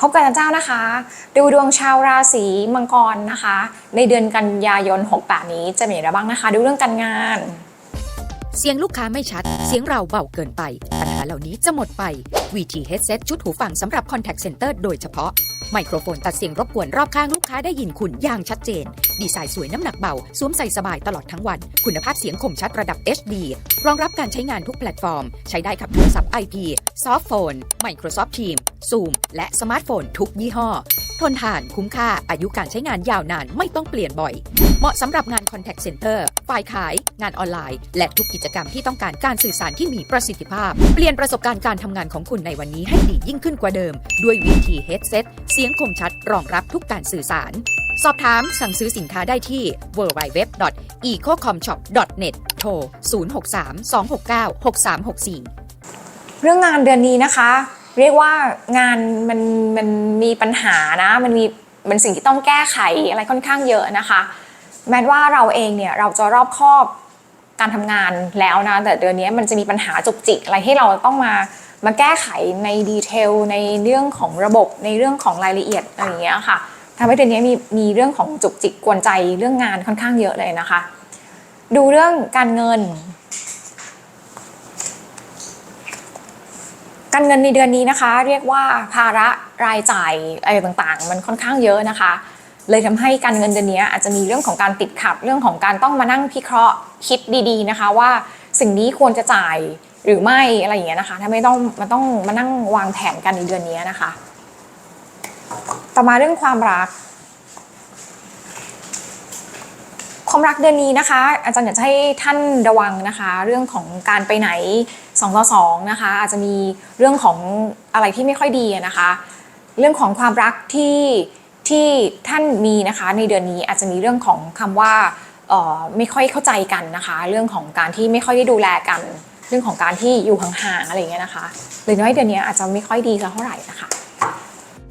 พบกันนะเจ้านะคะ ดูดวงชาวราศีมังกรนะคะ ในเดือนกันยายน 68 นี้จะมีอะไรบ้างนะคะ ดูเรื่องการงาน เสียงลูกค้าไม่ชัด เสียงเราเบาเกินไป ปัญหาเหล่านี้จะหมดไป VT Headset ชุดหูฟังสำหรับ Contact Center โดยเฉพาะ ไมโครโฟนตัดเสียงรบกวนรอบข้างลูกค้าได้ยินคุณอย่างชัดเจน ดีไซน์สวยน้ำหนักเบา สวมใส่สบายตลอดทั้งวัน คุณภาพเสียงคมชัดระดับ HD รองรับการใช้งานทุกแพลตฟอร์ม ใช้ได้กับโทรศัพท์ IP ซอฟต์โฟน Microsoft Teams Zoom และสมาร์ทโฟนทุกยี่ห้อ ทนทานคุ้มค่าอายุการใช้งานยาวนานไม่ต้องเปลี่ยนบ่อย เหมาะสำหรับงาน Contact Center ฝ่ายขาย งานออนไลน์ และทุกกิจกรรมที่ต้องการการสื่อสารที่มีประสิทธิภาพ เปลี่ยนประสบการณ์การทำงานของคุณในวันนี้ให้ดียิ่งขึ้นกว่าเดิม ด้วย VT Headset เสียงคมชัดรองรับทุกการสื่อสาร สอบถามสั่งซื้อสินค้าได้ที่ www.ecocomshop.net โทร 063-269-6364 เรื่องงานเดือนนี้นะคะ เรียกว่างานมันมันมีปัญหานะ มันมีมันสิ่งที่ต้องแก้ไขอะไรค่อนข้างเยอะนะคะ แม้ว่าเราเองเนี่ยเราจะรอบคอบการทำงานแล้วนะ แต่เดือนนี้มันจะมีปัญหาจุกจิกอะไรที่เราต้องมามาแก้ไขในดีเทลในเรื่องของระบบในเรื่องของรายละเอียดอะไรอย่างเงี้ยค่ะทำให้เดือนนี้มีมีเรื่องของจุกจิกกวนใจเรื่องงานค่อนข้างเยอะเลยนะคะ ดูเรื่องการเงิน การเงินในเดือนนี้นะคะ เรียกว่าภาระรายจ่ายอะไรต่างๆ มันค่อนข้างเยอะนะคะ เลยทำให้การเงินเดือนนี้อาจจะมีเรื่องของการติดขัด เรื่องของการต้องมานั่งพิเคราะห์คิดดีๆนะคะ ว่าสิ่งนี้ควรจะจ่ายหรือไม่อะไรอย่างเงี้ยนะคะ ถ้าไม่ต้องมันต้องมานั่งวางแผนกันในเดือนนี้นะคะ ต่อมาเรื่องความรัก ความรักเดือนนี้นะคะ อาจารย์อยากจะให้ท่านระวังนะคะ เรื่องของการไปไหน2ต่อ2นะคะ อาจจะมีเรื่องของอะไรที่ไม่ค่อยดีนะคะ เรื่องของความรักที่ ที่ท่านมีนะคะในเดือนนี้อาจจะมีเรื่องของคำว่าไม่ค่อยเข้าใจกันนะคะ เรื่องของการที่ไม่ค่อยได้ดูแลกัน เรื่องของการที่อยู่ห่างๆอะไรเงี้ยนะคะหรือน้อยเดือนนี้อาจจะไม่ค่อยดีสักเท่าไหร่นะคะ